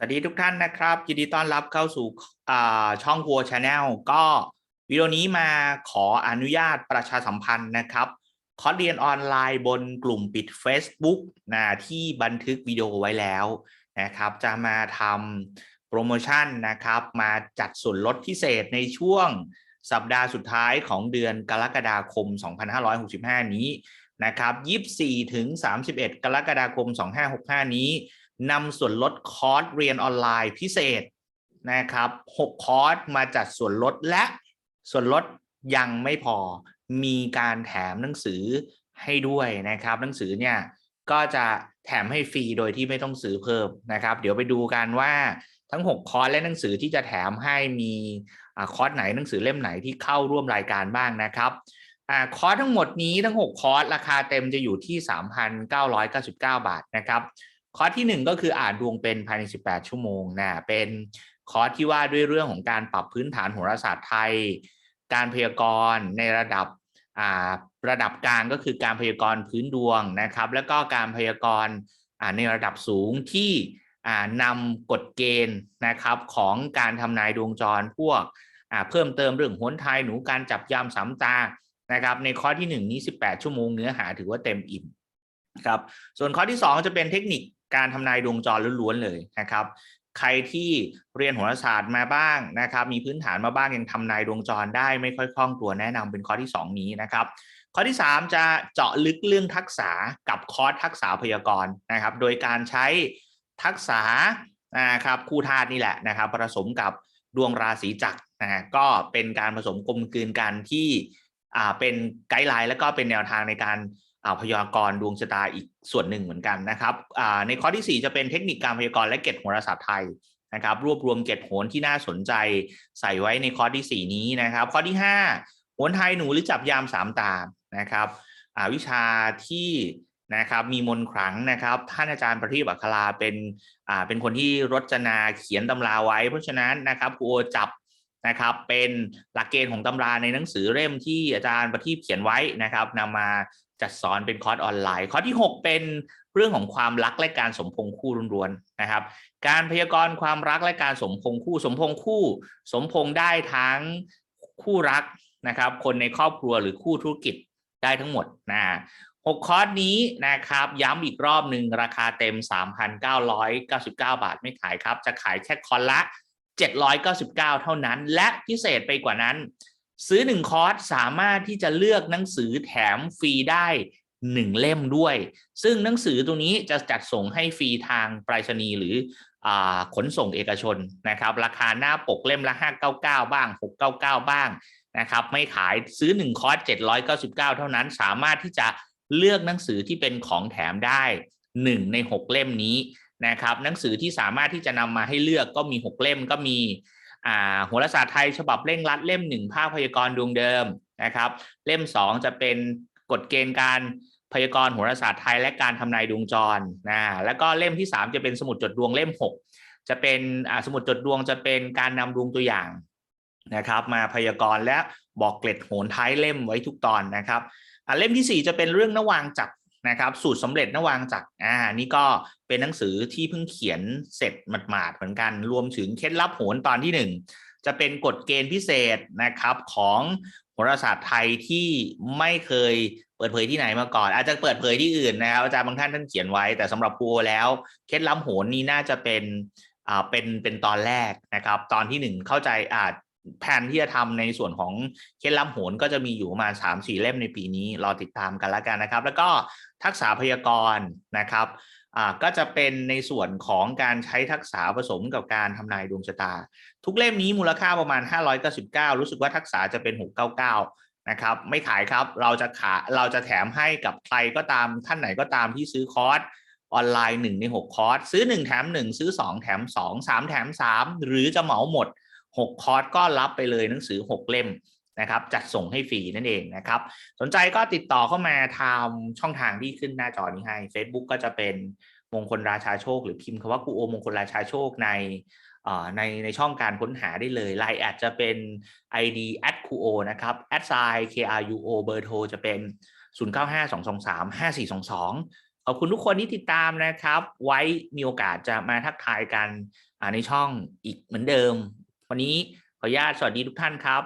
สวัสดีทุกท่านนะครับยินดีต้อนรับเข้าสู่ช่องควัวชาแนลก็วิดีโอนี้มาขออนุญาตประชาสัมพันธ์นะครับคอร์สเรียนออนไลน์บนกลุ่มปิด Facebook นะที่บันทึกวิดีโอไว้แล้วนะครับ จะมาทำโปรโมชั่นนะครับ มาจัดส่วนลดพิเศษในช่วงสัปดาห์สุดท้ายของเดือนกรกฎาคม 2565 นี้นะครับ 24 ถึง 31 กรกฎาคม 2565 นี้ นำส่วนลดคอร์สเรียนออนไลน์พิเศษนะครับ6คอร์สมาจัดส่วนลดและส่วนลดยังไม่พอมีการแถมหนังสือให้ด้วยนะครับ หนังสือเนี่ยก็จะแถมให้ฟรีโดยที่ไม่ต้องซื้อเพิ่มนะครับ เดี๋ยวไปดูกันว่าทั้ง 6 คอร์สและหนังสือที่จะแถมให้มีอคอร์สไหนหนังสือเล่มไหนที่เข้าร่วมรายการบ้างนะครับอคอร์สทั้งหมดนี้ทั้ง 6 คอร์สราคาเต็มจะอยู่ที่ 3,999 บาทนะครับ คอร์สที่หนึ่งก็คืออ่านดวงเป็นภายใน 18 ชั่วโมงนะเป็นคอร์สที่ว่าด้วยเรื่องของการปรับพื้นฐานโหราศาสตร์ไทย การพยากรณ์ในระดับอ่าระดับกลางก็คือการพยากรณ์พื้นดวงนะครับ แล้วก็การพยากรณ์อ่าในระดับสูงที่อ่านำกฎเกณฑ์นะครับของการทำนายดวงจรพวกอ่าเพิ่มเติมเรื่องโหนไทยหนูการจับยามสามตานะครับในคอร์สที่หนึ่งนี้ 18 ชั่วโมงเนื้อหาถือว่าเต็มอิ่ม ครับส่วนข้อที่ 2 จะเป็นเทคนิคการทำนายดวงจรล้วนๆเลยนะครับ ใครที่เรียนโหราศาสตร์มาบ้างนะครับ มีพื้นฐานมาบ้างยังทำนายดวงจรได้ไม่ค่อยคล่องตัวแนะนำเป็นข้อที่ 2 นี้นะครับข้อที่ 3 จะเจาะลึกเรื่องทักษะกับคอร์สทักษะพยากรณ์นะครับ โดยการใช้ทักษะนะครับคู่ธาตุนี่แหละนะครับผสมกับดวงราศีจักรนะฮะก็เป็นการผสมกลมกลืนกันที่อ่าเป็นไกด์ไลน์แล้วก็เป็นแนวทางในการ พยากรณ์ดวงชะตาอีกส่วนหนึ่งเหมือนกันนะครับอ่าในข้อที่ 4 จะเป็นเทคนิคการพยากรณ์และเกร็ดโหราศาสตร์ไทยนะครับ รวบรวมเกร็ดโหนที่น่าสนใจใส่ไว้ในข้อที่ 4 นี้นะครับ ข้อที่5โหนไทยหนูหรือจับยามสามตานะครับอ่าวิชาที่นะครับมีมนต์ขลังนะครับท่านอาจารย์ประทีปอัคราเป็นอ่าเป็นคนที่รจนาเขียนตำราไว้ เพราะฉะนั้นนะครับครูจับนะครับเป็นหลักเกณฑ์ของตำราในหนังสือเล่มที่อาจารย์ประทีปเขียนไว้นะครับนำมา จัดสอนเป็นคอร์สออนไลน์ ข้อที่ 6 เป็นเรื่องของความรักและการสมพงษ์คู่ล้วนๆนะครับ การพยากรณ์ความรักและการสมพงษ์คู่ สมพงษ์คู่ สมพงษ์ได้ทั้งคู่รักนะครับ คนในครอบครัวหรือคู่ธุรกิจได้ทั้งหมดนะหกคอร์สนี้นะครับ ย้ำอีกรอบหนึ่งราคาเต็ม 3,999 บาทไม่ขายครับ จะขายแค่คอร์สละ 799 เท่านั้น และพิเศษไปกว่านั้น ซื้อ1คอร์สสามารถที่จะเลือกหนังสือแถมฟรีได้1เล่มด้วย ซึ่งหนังสือตัวนี้จะจัดส่งให้ฟรีทางไปรษณีย์หรืออขนส่งเอกชนนะครับ ราคาหน้าปกเล่มละ 599 บ้าง 699 บ้างนะครับ ไม่ขายซื้อ 1 คอร์ส799 เท่านั้น สามารถที่จะเลือกหนังสือที่เป็นของแถมได้ 1 ใน 6 เล่มนี้นะครับ หนังสือที่สามารถที่จะนำมาให้เลือกก็มี 6 เล่มก็มี อ่าโหรศาสตร์ไทยฉบับเร่งรัดเล่มหนึ่งภาคพยากรณ์ดวงเดิมนะครับ เล่ม 2 จะเป็นกฎเกณฑ์การพยากรณ์โหราศาสตร์ไทยและการทำนายดวงจรนะแล้วก็เล่มที่ 3 จะเป็นสมุดจดดวงเล่ม 6 จะเป็นสมุดจดดวงจะเป็นการนำดวงตัวอย่างนะครับ มาพยากรณ์และบอกเกล็ดโหนท้ายเล่มไว้ทุกตอนนะครับเล่มทีสี่4 จะเป็นเรื่องนวางจักร นะครับสูตรสำเร็จนวางจากอ่านี่ก็เป็นหนังสือที่เพิ่งเขียนเสร็จหมาดๆเหมือนกัน รวมถึงเคล็ดลับโหนตอนที่หนึ่งจะเป็นกฎเกณฑ์พิเศษนะครับของโหราศาสตร์ไทยที่ไม่เคยเปิดเผยที่ไหนมาก่อน อาจจะเปิดเผยที่อื่นนะครับอาจารย์บางท่านท่านเขียนไว้ แต่สำหรับครูแล้วเคล็ดลับโหนนี่น่าจะเป็นอ่าเป็นเป็นตอนแรกนะครับ ตอนที่หนึ่งเข้าใจอาจ แผนที่จะทำในส่วนของเคล็ดลับโหนก็จะมีอยู่ประมาณ3 4 เล่มในปีนี้ รอติดตามกันแล้วกันนะครับ แล้วก็ทักษะพยากรณ์นะครับอ่าก็จะเป็นในส่วนของการใช้ทักษะผสมกับการทำนายดวงชะตา ทุกเล่มนี้มูลค่าประมาณ 599 รู้สึกว่าทักษะจะเป็น 699นะครับไม่ขายครับเราจะขาเราจะแถมให้กับใครก็ตามท่านไหนก็ตามที่ซื้อคอร์สออนไลน์1ใน6คอร์สซื้อ 1 แถม 1 ซื้อ 2 แถม 2 3 แถม 3 หรือจะเหมาหมด 6 คอร์สก็รับไปเลยหนังสือ 6 เล่มนะครับจัดส่งให้ฟรีนั่นเองนะครับ สนใจก็ติดต่อเข้ามาทำช่องทางที่ขึ้นหน้าจอนี้ให้ Facebook ก็จะเป็นมงคลราชาโชค หรือพิมพ์คำว่ากูโอมงคลราชาโชคในในในช่องการค้นหาได้เลยไลน์อาจจะเป็น ID at q o นะครับ at s i k r u o เบอร์โทรจะเป็น 0952235422 ขอบคุณทุกคนที่ติดตามนะครับ ไว้มีโอกาสจะมาทักทายกันในช่องอีกเหมือนเดิม วันนี้ขออนุญาตสวัสดีทุกท่านครับ